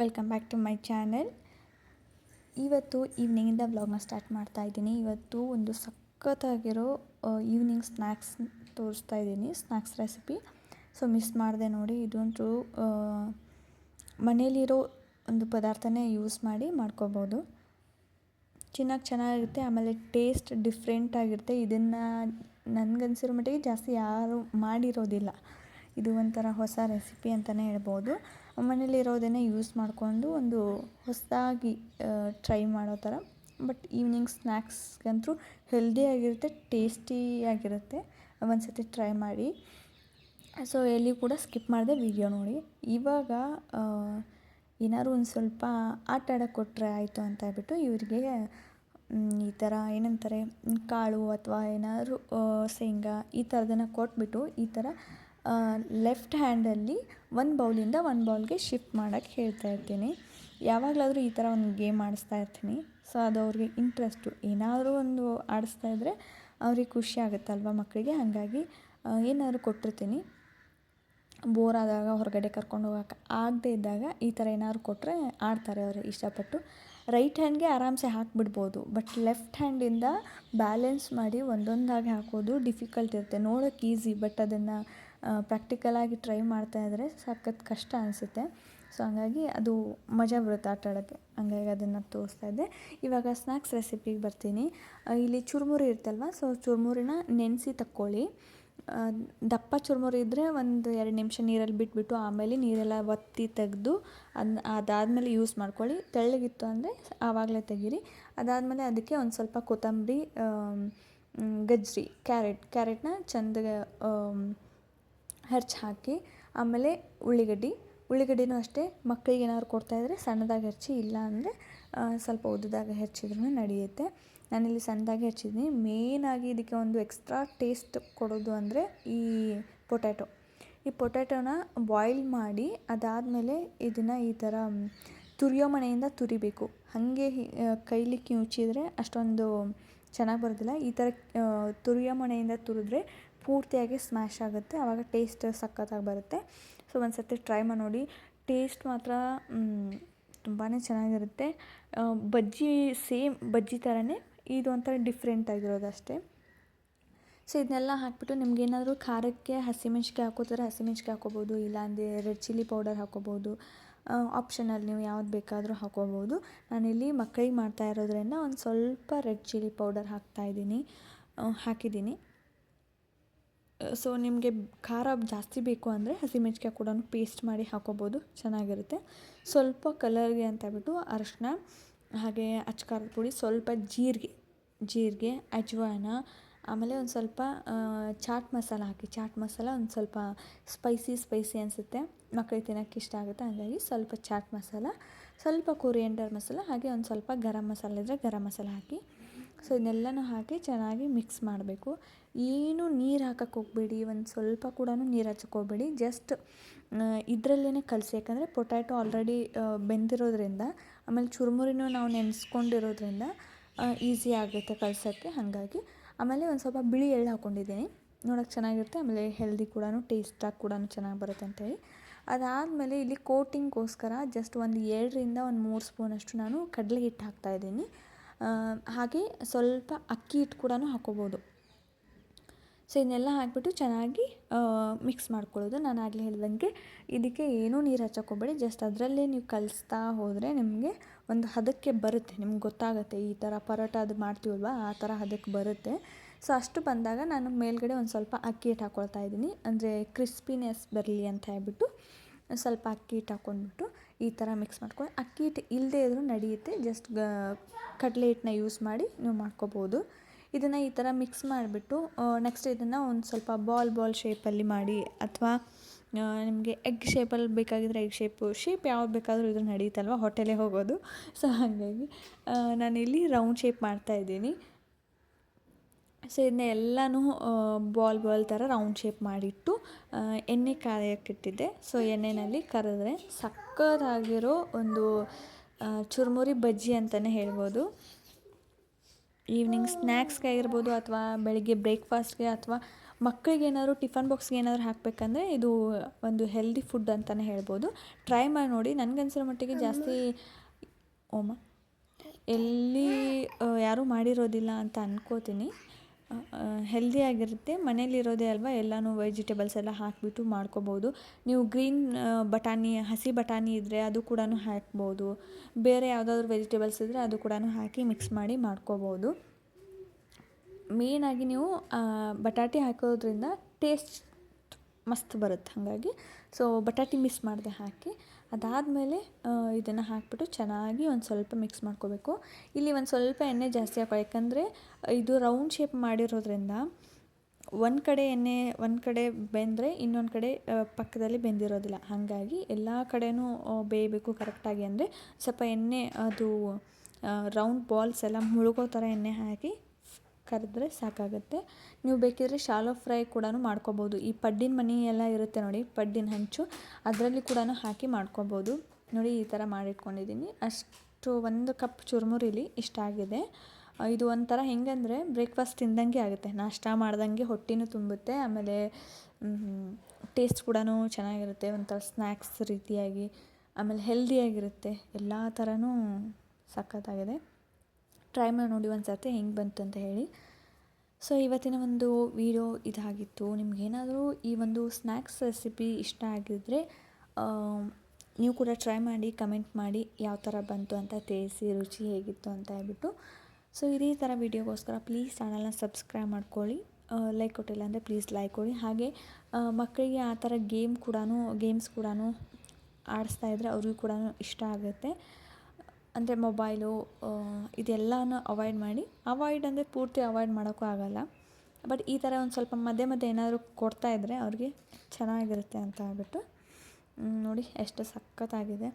Welcome back to my channel ಇವತ್ತು ಈವ್ನಿಂಗಿಂದ ವ್ಲಾಗ್ನ ಸ್ಟಾರ್ಟ್ ಮಾಡ್ತಾ ಇದ್ದೀನಿ. ಇವತ್ತು ಒಂದು ಸಖತ್ತಾಗಿರೋ ಈವ್ನಿಂಗ್ ಸ್ನ್ಯಾಕ್ಸ್ ತೋರಿಸ್ತಾ ಇದ್ದೀನಿ. ಸ್ನ್ಯಾಕ್ಸ್ ರೆಸಿಪಿ ಸೊ ಮಿಸ್ ಮಾಡಿದೆ ನೋಡಿ. ಇದೊಂದು ಮನೇಲಿರೋ ಒಂದು ಪದಾರ್ಥನೇ ಯೂಸ್ ಮಾಡಿ ಮಾಡ್ಕೋಬೋದು. ಚೆನ್ನಾಗಿ ಚೆನ್ನಾಗಿರುತ್ತೆ. ಆಮೇಲೆ ಟೇಸ್ಟ್ ಡಿಫ್ರೆಂಟಾಗಿರುತ್ತೆ ಇದನ್ನು ನನಗನ್ಸಿರೋ ಮಟ್ಟಿಗೆ ಜಾಸ್ತಿ ಯಾರು ಮಾಡಿರೋದಿಲ್ಲ. ಇದು ಒಂಥರ ಹೊಸ ರೆಸಿಪಿ ಅಂತಲೇ ಹೇಳ್ಬೋದು. ಮನೇಲಿರೋದನ್ನೇ ಯೂಸ್ ಮಾಡಿಕೊಂಡು ಒಂದು ಹೊಸದಾಗಿ ಟ್ರೈ ಮಾಡೋ ಥರ. ಬಟ್ ಈವ್ನಿಂಗ್ ಸ್ನ್ಯಾಕ್ಸ್ಗಂತೂ ಹೆಲ್ದಿಯಾಗಿರುತ್ತೆ ಟೇಸ್ಟಿಯಾಗಿರುತ್ತೆ ಒಂದು ಸತಿ ಟ್ರೈ ಮಾಡಿ. ಸೊ ಎಲ್ಲಿ ಕೂಡ ಸ್ಕಿಪ್ ಮಾಡಿದೆ ವಿಡಿಯೋ ನೋಡಿ. ಇವಾಗ ಏನಾದ್ರು ಒಂದು ಸ್ವಲ್ಪ ಆಟ ಆಡೋಕ್ಕೆ ಕೊಟ್ಟರೆ ಆಯಿತು ಅಂತ ಹೇಳ್ಬಿಟ್ಟು ಇವರಿಗೆ ಈ ಥರ ಏನಂತಾರೆ, ಕಾಳು ಅಥವಾ ಏನಾದರೂ ಶೇಂಗಾ ಈ ಥರದನ್ನು ಕೊಟ್ಬಿಟ್ಟು ಈ ಥರ ಲೆಫ್ಟ್ ಹ್ಯಾಂಡಲ್ಲಿ ಒಂದು ಬೌಲಿಂದ ಒಂದು ಬೌಲ್ಗೆ ಶಿಫ್ಟ್ ಮಾಡೋಕ್ಕೆ ಹೇಳ್ತಾ ಇರ್ತೀನಿ. ಯಾವಾಗಲಾದರೂ ಈ ಥರ ಒಂದು ಗೇಮ್ ಆಡಿಸ್ತಾ ಇರ್ತೀನಿ. ಸೊ ಅದು ಅವ್ರಿಗೆ ಇಂಟ್ರೆಸ್ಟು ಏನಾದರೂ ಒಂದು ಆಡಿಸ್ತಾ ಇದ್ದರೆ ಅವ್ರಿಗೆ ಖುಷಿ ಆಗುತ್ತಲ್ವ ಮಕ್ಕಳಿಗೆ ಹಾಗಾಗಿ ಏನಾದರೂ ಕೊಟ್ಟಿರ್ತೀನಿ. ಬೋರ್ ಆದಾಗ, ಹೊರಗಡೆ ಕರ್ಕೊಂಡು ಹೋಗೋಕೆ ಆಗದೇ ಇದ್ದಾಗ ಈ ಥರ ಏನಾದ್ರು ಕೊಟ್ಟರೆ ಆಡ್ತಾರೆ ಅವರು ಇಷ್ಟಪಟ್ಟು. ರೈಟ್ ಹ್ಯಾಂಡ್ಗೆ ಆರಾಮ್ಸೆ ಹಾಕಿಬಿಡ್ಬೋದು ಬಟ್ ಲೆಫ್ಟ್ ಹ್ಯಾಂಡಿಂದ ಬ್ಯಾಲೆನ್ಸ್ ಮಾಡಿ ಒಂದೊಂದಾಗಿ ಹಾಕೋದು ಡಿಫಿಕಲ್ಟ್ ಇರುತ್ತೆ. ನೋಡೋಕೆ ಈಸಿ ಬಟ್ ಅದನ್ನು ಪ್ರಾಕ್ಟಿಕಲಾಗಿ ಟ್ರೈ ಮಾಡ್ತಾ ಇದ್ದರೆ ಸಖತ್ ಕಷ್ಟ ಅನಿಸುತ್ತೆ. ಸೊ ಹಂಗಾಗಿ ಅದು ಮಜಾ ಬರುತ್ತೆ ಆಟ ಆಡೋಕ್ಕೆ. ಹಂಗಾಗಿ ಅದನ್ನು ತೋರಿಸ್ತಾ ಇದ್ದೆ. ಇವಾಗ ಸ್ನ್ಯಾಕ್ಸ್ ರೆಸಿಪಿಗೆ ಬರ್ತೀನಿ. ಇಲ್ಲಿ ಚುರುಮುರಿ ಇರ್ತಲ್ವ? ಸೊ ಚುರುಮುರಿನ ನೆನೆಸಿ ತಕ್ಕೊಳ್ಳಿ. ದಪ್ಪ ಚುರುಮುರಿ ಇದ್ದರೆ ಒಂದು ಎರಡು ನಿಮಿಷ ನೀರಲ್ಲಿ ಬಿಟ್ಬಿಟ್ಟು ಆಮೇಲೆ ನೀರೆಲ್ಲ ಒತ್ತಿ ತೆಗೆದು ಅದನ್ನ ಅದಾದಮೇಲೆ ಯೂಸ್ ಮಾಡ್ಕೊಳ್ಳಿ. ತೆಳ್ಳಗಿತ್ತು ಅಂದರೆ ಆವಾಗಲೇ ತೆಗೀರಿ. ಅದಾದಮೇಲೆ ಅದಕ್ಕೆ ಒಂದು ಸ್ವಲ್ಪ ಕೊತ್ತಂಬರಿ ಗಜ್ರಿ ಕ್ಯಾರೆಟ್. ಕ್ಯಾರೆಟ್ನ ಚೆಂದಗೆ ಹೆಚ್ಚಿ ಹಾಕಿ, ಆಮೇಲೆ ಉಳ್ಳಿಗಡ್ಡಿ. ಉಳ್ಳಿಗಡ್ಡಿನೂ ಅಷ್ಟೇ, ಮಕ್ಕಳಿಗೆ ಏನಾದ್ರು ಕೊಡ್ತಾಯಿದ್ರೆ ಸಣ್ಣದಾಗಿ ಹೆಚ್ಚಿ ಇಲ್ಲ ಅಂದರೆ ಸ್ವಲ್ಪ ಉದ್ದದಾಗ ಹೆಚ್ಚಿದ್ರೂ ನಡೆಯುತ್ತೆ. ನಾನಿಲ್ಲಿ ಸಣ್ಣದಾಗಿ ಹೆಚ್ಚಿದ್ದೀನಿ ಮೇಯ್ನಾಗಿ ಇದಕ್ಕೆ ಒಂದು ಎಕ್ಸ್ಟ್ರಾ ಟೇಸ್ಟ್ ಕೊಡೋದು ಅಂದರೆ ಈ ಪೊಟ್ಯಾಟೊ ಈ ಪೊಟ್ಯಾಟೊನ ಬಾಯ್ಲ್ ಮಾಡಿ, ಅದಾದಮೇಲೆ ಇದನ್ನು ಈ ಥರ ತುರಿಯೋ ಮನೆಯಿಂದ ತುರಿಬೇಕು. ಹಾಗೆ ಕೈಲಿ ಕಿವುಚಿದ್ರೆ ಅಷ್ಟೊಂದು ಚೆನ್ನಾಗಿ ಬರೋದಿಲ್ಲ. ಈ ಥರ ತುರಿಯೋ ಮನೆಯಿಂದ ತುರಿದ್ರೆ ಪೂರ್ತಿಯಾಗಿ ಸ್ಮ್ಯಾಶ್ ಆಗುತ್ತೆ. ಆವಾಗ ಟೇಸ್ಟ್ ಸಖತ್ತಾಗಿ ಬರುತ್ತೆ. ಸೊ ಒಂದು ಸರ್ತಿ ಟ್ರೈ ಮಾಡಿ ನೋಡಿ. ಟೇಸ್ಟ್ ಮಾತ್ರ ತುಂಬಾ ಚೆನ್ನಾಗಿರುತ್ತೆ. ಬಜ್ಜಿ ಸೇಮ್ ಬಜ್ಜಿ ಥರನೇ ಇದು ಒಂಥರ ಡಿಫ್ರೆಂಟ್ ಆಗಿರೋದು ಅಷ್ಟೇ. ಸೊ ಇದನ್ನೆಲ್ಲ ಹಾಕ್ಬಿಟ್ಟು ನಿಮ್ಗೇನಾದರೂ ಖಾರಕ್ಕೆ ಹಸಿಮೆಣ್ಸಿಕಾಯಿ ಹಾಕೋತಾರೆ ಹಸಿಮೆಣ್ಸಿಕಾಯಿ ಹಾಕೋಬೋದು, ಇಲ್ಲಾಂದರೆ ರೆಡ್ ಚಿಲ್ಲಿ ಪೌಡರ್ ಹಾಕೋಬೋದು ಆಪ್ಷನಲ್ಲಿ ನೀವು ಯಾವ್ದು ಬೇಕಾದರೂ ಹಾಕೋಬೋದು. ನಾನಿಲ್ಲಿ ಮಕ್ಕಳಿಗೆ ಮಾಡ್ತಾ ಇರೋದ್ರಿಂದ ಒಂದು ಸ್ವಲ್ಪ ರೆಡ್ ಚಿಲ್ಲಿ ಪೌಡರ್ ಹಾಕ್ತಾಯಿದ್ದೀನಿ ಹಾಕಿದ್ದೀನಿ. ಸೊ ನಿಮಗೆ ಖಾರ ಜಾಸ್ತಿ ಬೇಕು ಅಂದರೆ ಹಸಿಮೆಣ್ಸಿಕಾಯಿ ಕೂಡ ಪೇಸ್ಟ್ ಮಾಡಿ ಹಾಕೋಬೋದು. ಚೆನ್ನಾಗಿರುತ್ತೆ. ಸ್ವಲ್ಪ ಕಲರ್ಗೆ ಅಂತ ಹೇಳ್ಬಿಟ್ಟು ಅರಶಿನ ಹಾಗೆ ಅಚ್ಕಾರದ ಪುಡಿ, ಸ್ವಲ್ಪ ಜೀರಿಗೆ ಜೀರಿಗೆ, ಅಜ್ವಾನ, ಆಮೇಲೆ ಒಂದು ಸ್ವಲ್ಪ ಚಾಟ್ ಮಸಾಲ ಹಾಕಿ, ಚಾಟ್ ಮಸಾಲ ಒಂದು ಸ್ವಲ್ಪ ಸ್ಪೈಸಿ ಸ್ಪೈಸಿ ಅನಿಸುತ್ತೆ. ಮಕ್ಕಳಿಗೆ ತಿನ್ನೋಕ್ಕೆ ಇಷ್ಟ ಆಗುತ್ತೆ, ಹಾಗಾಗಿ ಸ್ವಲ್ಪ ಚಾಟ್ ಮಸಾಲ, ಸ್ವಲ್ಪ ಕೊರಿಯಂಡರ್ ಮಸಾಲ, ಹಾಗೆ ಒಂದು ಸ್ವಲ್ಪ ಗರಂ ಮಸಾಲ ಇದ್ದರೆ ಗರಂ ಮಸಾಲ ಹಾಕಿ ಸೊ ಇದನ್ನೆಲ್ಲನೂ ಹಾಕಿ ಚೆನ್ನಾಗಿ ಮಿಕ್ಸ್ ಮಾಡಬೇಕು. ಏನು ನೀರು ಹಾಕಕ್ಕೆ ಹೋಗಬೇಡಿ, ಒಂದು ಸ್ವಲ್ಪ ಕೂಡ ನೀರು ಹಚ್ಚಕ್ಕೆ ಜಸ್ಟ್ ಇದರಲ್ಲೇ ಕಲಸಿ. ಯಾಕಂದರೆ ಪೊಟ್ಯಾಟೊ ಆಲ್ರೆಡಿ ಬೆಂದಿರೋದ್ರಿಂದ, ಆಮೇಲೆ ಚುರುಮುರಿನೂ ನಾವು ನೆನೆಸ್ಕೊಂಡಿರೋದ್ರಿಂದ ಈಸಿ ಆಗುತ್ತೆ ಕಲಸೋಕ್ಕೆ. ಹಾಗಾಗಿ ಆಮೇಲೆ ಒಂದು ಸ್ವಲ್ಪ ಬಿಳಿ ಎಳ್ಳು ಹಾಕ್ಕೊಂಡಿದ್ದೀನಿ ನೋಡೋಕ್ಕೆ ಚೆನ್ನಾಗಿರುತ್ತೆ, ಆಮೇಲೆ ಹೆಲ್ದಿ ಕೂಡ ಟೇಸ್ಟಾಗಿ ಕೂಡ ಚೆನ್ನಾಗಿ ಬರುತ್ತೆ ಅಂತೇಳಿ. ಅದಾದಮೇಲೆ ಇಲ್ಲಿ ಕೋಟಿಂಗ್ಗೋಸ್ಕರ ಜಸ್ಟ್ ಒಂದು ಎರಡರಿಂದ ಒಂದು ಮೂರು ಸ್ಪೂನಷ್ಟು ನಾನು ಕಡಲೆ ಹಿಟ್ಟು ಹಾಕ್ತಾಯಿದ್ದೀನಿ ಹಾಗೆ ಸ್ವಲ್ಪ ಅಕ್ಕಿ ಹಿಟ್ಟು ಕೂಡ ಹಾಕೋಬೋದು. ಸೊ ಇದನ್ನೆಲ್ಲ ಹಾಕಿಬಿಟ್ಟು ಚೆನ್ನಾಗಿ ಮಿಕ್ಸ್ ಮಾಡ್ಕೊಳ್ಳೋದು. ನಾನು ಆಗಲೇ ಹೇಳ್ದಂಗೆ ಇದಕ್ಕೆ ಏನೂ ನೀರು ಹಚ್ಚಕ್ಕೋಬೇಡಿ. ಜಸ್ಟ್ ಅದರಲ್ಲೇ ನೀವು ಕಲಿಸ್ತಾ ಹೋದರೆ ನಿಮಗೆ ಒಂದು ಹದಕ್ಕೆ ಬರುತ್ತೆ. ನಿಮ್ಗೆ ಗೊತ್ತಾಗುತ್ತೆ ಈ ಥರ ಪರೋಟ ಅದು ಮಾಡ್ತೀವಲ್ವ? ಆ ಥರ ಹದಕ್ಕೆ ಬರುತ್ತೆ. ಸೊ ಅಷ್ಟು ಬಂದಾಗ ನಾನು ಮೇಲ್ಗಡೆ ಒಂದು ಸ್ವಲ್ಪ ಅಕ್ಕಿ ಹಿಟ್ಟು ಹಾಕ್ಕೊಳ್ತಾ ಇದ್ದೀನಿ. ಅಂದರೆ ಕ್ರಿಸ್ಪಿನೆಸ್ ಬರಲಿ ಅಂತ ಹೇಳ್ಬಿಟ್ಟು. ಸ್ವಲ್ಪ ಅಕ್ಕಿ ಹಿಟ್ಟು ಹಾಕ್ಕೊಂಡ್ಬಿಟ್ಟು ಈ ಥರ ಮಿಕ್ಸ್ ಮಾಡ್ಕೊಂಡು ಅಕ್ಕಿ ಹಿಟ್ಟು ಇಲ್ಲದೇ ಇದ್ದರೂ ನಡೆಯುತ್ತೆ, ಜಸ್ಟ್ ಗ, ಕಡಲೆ ಹಿಟ್ಟನ್ನ ಯೂಸ್ ಮಾಡಿ ನೀವು ಮಾಡ್ಕೋಬೋದು. ಇದನ್ನು ಈ ಥರ ಮಿಕ್ಸ್ ಮಾಡಿಬಿಟ್ಟು ನೆಕ್ಸ್ಟ್ ಇದನ್ನು ಒಂದು ಸ್ವಲ್ಪ ಬಾಲ್ ಬಾಲ್ ಶೇಪಲ್ಲಿ ಮಾಡಿ, ಅಥವಾ ನಿಮಗೆ ಎಗ್ ಶೇಪಲ್ಲಿ ಬೇಕಾಗಿದ್ದರೆ ಎಗ್ ಶೇಪು, ಶೇಪ್ ಯಾವ್ದು ಬೇಕಾದರೂ ಇದ್ರೂ ನಡೆಯುತ್ತಲ್ವ ಹೋಟೆಲೇ ಹೋಗೋದು. ಸೊ ಹಾಗಾಗಿ ನಾನಿಲ್ಲಿ ರೌಂಡ್ ಶೇಪ್ ಮಾಡ್ತಾಯಿದ್ದೀನಿ ಸೊ ಇದನ್ನ ಎಲ್ಲನೂ ಬಾಲ್ ಬಾಲ್ ಥರ ರೌಂಡ್ ಶೇಪ್ ಮಾಡಿಟ್ಟು ಎಣ್ಣೆ ಕಾಯೋಕ್ಕಿಟ್ಟಿದ್ದೆ ಸೊ ಎಣ್ಣೆಯಲ್ಲಿ ಕರೆದ್ರೆ ಸಕ್ಕತ್ತಾಗಿರೋ ಒಂದು ಚುರುಮುರಿ ಬಜ್ಜಿ ಅಂತಲೇ ಹೇಳ್ಬೋದು. ಈವ್ನಿಂಗ್ ಸ್ನ್ಯಾಕ್ಸ್ಗೆ ಆಗಿರ್ಬೋದು ಅಥವಾ ಬೆಳಿಗ್ಗೆ ಬ್ರೇಕ್ಫಾಸ್ಟ್ಗೆ ಅಥವಾ ಮಕ್ಕಳಿಗೆ ಏನಾದರೂ ಟಿಫನ್ ಬಾಕ್ಸ್ಗೆ ಏನಾದರೂ ಹಾಕಬೇಕಂದ್ರೆ ಇದು ಒಂದು ಹೆಲ್ದಿ ಫುಡ್ ಅಂತಲೇ ಹೇಳ್ಬೋದು. ಟ್ರೈ ಮಾಡಿ ನೋಡಿ. ನನಗನ್ಸಿರೋ ಮಟ್ಟಿಗೆ ಜಾಸ್ತಿ, ಓಮ, ಎಲ್ಲಿ ಯಾರೂ ಮಾಡಿರೋದಿಲ್ಲ ಅಂತ ಅನ್ಕೋತೀನಿ. ಹೆಲ್ದಿಯಾಗಿರುತ್ತೆ, ಮನೇಲಿರೋದೇ ಅಲ್ವಾ, ಎಲ್ಲನೂ ವೆಜಿಟೇಬಲ್ಸ್ ಎಲ್ಲ ಹಾಕಿಬಿಟ್ಟು ಮಾಡ್ಕೋಬೋದು. ನೀವು ಗ್ರೀನ್ ಬಟಾಣಿ, ಹಸಿ ಬಟಾಣಿ ಇದ್ದರೆ ಅದು ಕೂಡ ಹಾಕ್ಬೋದು. ಬೇರೆ ಯಾವುದಾದ್ರು ವೆಜಿಟೇಬಲ್ಸ್ ಇದ್ದರೆ ಅದು ಕೂಡ ಹಾಕಿ ಮಿಕ್ಸ್ ಮಾಡಿ ಮಾಡ್ಕೋಬೋದು. ಮೇಯ್ನಾಗಿ ನೀವು ಬಟಾಟೆ ಹಾಕೋದ್ರಿಂದ ಟೇಸ್ಟ್ ಮಸ್ತ್ ಬರುತ್ತೆ ಹಾಗಾಗಿ. ಸೊ ಬಟಾಟಿ ಮಿಸ್ ಮಾಡಿದೆ ಹಾಕಿ. ಅದಾದಮೇಲೆ ಇದನ್ನು ಹಾಕಿಬಿಟ್ಟು ಚೆನ್ನಾಗಿ ಒಂದು ಸ್ವಲ್ಪ ಮಿಕ್ಸ್ ಮಾಡ್ಕೋಬೇಕು. ಇಲ್ಲಿ ಒಂದು ಸ್ವಲ್ಪ ಎಣ್ಣೆ ಜಾಸ್ತಿ ಹಾಕೋ, ಯಾಕಂದರೆ, ಇದು ರೌಂಡ್ ಶೇಪ್ ಮಾಡಿರೋದ್ರಿಂದ ಒಂದು ಕಡೆ ಎಣ್ಣೆ, ಒಂದು ಕಡೆ ಬೆಂದರೆ ಇನ್ನೊಂದು ಕಡೆ ಪಕ್ಕದಲ್ಲಿ ಬೆಂದಿರೋದಿಲ್ಲ. ಹಾಗಾಗಿ ಎಲ್ಲ ಕಡೆನೂ ಬೇಯಬೇಕು ಕರೆಕ್ಟಾಗಿ ಅಂದರೆ ಸ್ವಲ್ಪ ಎಣ್ಣೆ, ಅದು ರೌಂಡ್ ಬಾಲ್ಸ್ ಎಲ್ಲ ಮುಳುಗೋ ಥರ ಎಣ್ಣೆ ಹಾಕಿ ಕರೆದ್ರೆ ಸಾಕಾಗುತ್ತೆ. ನೀವು ಬೇಕಿದ್ರೆ ಶಾಲೋ ಫ್ರೈ ಕೂಡ ಮಾಡ್ಕೋಬೋದು. ಈ ಪಡ್ಡಿನ ಮಣಿ ಎಲ್ಲ ಇರುತ್ತೆ ನೋಡಿ, ಪಡ್ಡಿನ ಹಂಚು. ಅದರಲ್ಲಿ ಕೂಡ ಹಾಕಿ ಮಾಡ್ಕೋಬೋದು. ನೋಡಿ, ಈ ಥರ ಮಾಡಿಟ್ಕೊಂಡಿದ್ದೀನಿ. ಅಷ್ಟು ಒಂದು ಕಪ್ ಚುರುಮುರಿಲಿ ಇಷ್ಟ ಆಗಿದೆ. ಇದು ಒಂಥರ ಹೆಂಗಂದರೆ ಬ್ರೇಕ್ಫಾಸ್ಟ್ ತಿಂದಂಗೆ ಆಗುತ್ತೆ. ನಾಷ್ಟ ಮಾಡ್ದಂಗೆ ಹೊಟ್ಟೆನೂ ತುಂಬುತ್ತೆ. ಆಮೇಲೆ ಟೇಸ್ಟ್ ಕೂಡ ಚೆನ್ನಾಗಿರುತ್ತೆ. ಒಂಥರ ಸ್ನ್ಯಾಕ್ಸ್ ರೀತಿಯಾಗಿ, ಆಮೇಲೆ ಹೆಲ್ದಿಯಾಗಿರುತ್ತೆ. ಎಲ್ಲ ಥರನೂ ಸಖತ್ತಾಗಿದೆ. ಟ್ರೈ ಮಾಡಿ ನೋಡಿ ಒಂದು ಸರ್ತಿ ಹೆಂಗೆ ಬಂತು ಅಂತ ಹೇಳಿ. ಸೊ ಇವತ್ತಿನ ಒಂದು ವಿಡಿಯೋ ಇದಾಗಿತ್ತು. ನಿಮಗೇನಾದರೂ ಈ ಒಂದು ಸ್ನ್ಯಾಕ್ಸ್ ರೆಸಿಪಿ ಇಷ್ಟ ಆಗಿದ್ದರೆ ನೀವು ಕೂಡ ಟ್ರೈ ಮಾಡಿ ಕಮೆಂಟ್ ಮಾಡಿ ಯಾವ ಥರ ಬಂತು ಅಂತ ತಿಳಿಸಿ, ರುಚಿ ಹೇಗಿತ್ತು ಅಂತ ಹೇಳ್ಬಿಟ್ಟು. ಸೊ ಇದೇ ಥರ ವೀಡಿಯೋಗೋಸ್ಕರ ಪ್ಲೀಸ್ ಚಾನಲ್ನ ಸಬ್ಸ್ಕ್ರೈಬ್ ಮಾಡ್ಕೊಳ್ಳಿ. ಲೈಕ್ ಕೊಟ್ಟಿಲ್ಲ ಅಂದರೆ ಪ್ಲೀಸ್ ಲೈಕ್ ಕೊಡಿ. ಹಾಗೆ ಮಕ್ಕಳಿಗೆ ಆ ಥರ ಗೇಮ್ ಕೂಡ ಗೇಮ್ಸ್ ಕೂಡ ಆಡಿಸ್ತಾ ಇದ್ದರೆ ಅವ್ರಿಗೂ ಕೂಡ ಇಷ್ಟ ಆಗುತ್ತೆ. ಅಂದರೆ ಮೊಬೈಲು ಇದೆಲ್ಲನೂ ಅವಾಯ್ಡ್ ಮಾಡಿ ಅವಾಯ್ಡ್ ಅಂದರೆ ಪೂರ್ತಿ ಅವಾಯ್ಡ್ ಮಾಡೋಕ್ಕೂ ಆಗಲ್ಲ. ಬಟ್ ಈ ಥರ ಒಂದು ಸ್ವಲ್ಪ ಮಧ್ಯೆ ಮಧ್ಯೆ ಏನಾದರೂ ಕೊಡ್ತಾ ಇದ್ದರೆ ಅವ್ರಿಗೆ ಚೆನ್ನಾಗಿರುತ್ತೆ ಅಂತ ಹೇಳ್ಬಿಟ್ಟು ನೋಡಿ, ಎಷ್ಟು ಸಖತ್ತಾಗಿದೆ.